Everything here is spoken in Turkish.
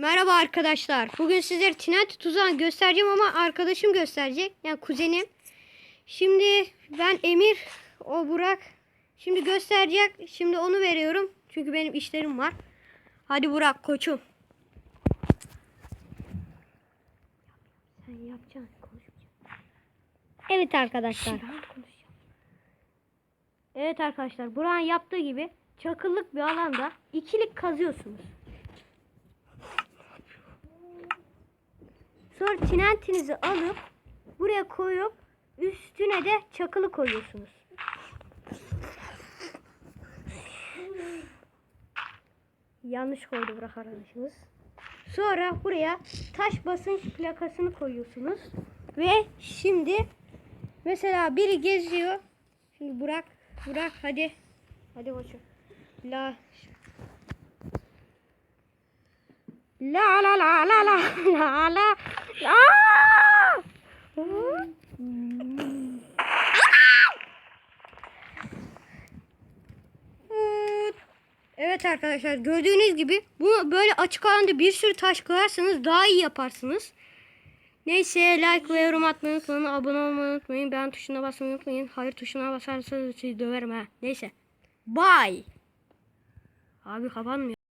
Merhaba arkadaşlar. Bugün sizlere TNT tuzağını göstereceğim ama arkadaşım gösterecek. Yani kuzenim. Şimdi ben Emir, o Burak. Şimdi gösterecek. Şimdi onu veriyorum. Çünkü benim işlerim var. Hadi Burak koçum. Sen yapacaksın. Evet arkadaşlar. Evet arkadaşlar. Burak'ın yaptığı gibi çakıllık bir alanda ikilik kazıyorsunuz. Sonra tinentinizi alıp buraya koyup üstüne de çakılı koyuyorsunuz. Yanlış koydu Burak arkadaşımız. Sonra buraya taş basınç plakasını koyuyorsunuz. Ve şimdi mesela biri geziyor. Şimdi Burak, Burak hadi. Hadi koçum. La la la la la la la la. Evet arkadaşlar gördüğünüz gibi bu böyle açık alanda bir sürü taş koyarsanız daha iyi yaparsınız. Neyse like ve yorum atmayı unutmayın. Abone olmayı unutmayın. Beğen tuşuna basmayı unutmayın. Hayır tuşuna basarsanız sizi döverim ha. Neyse. Bye. Abi kapanmıyor.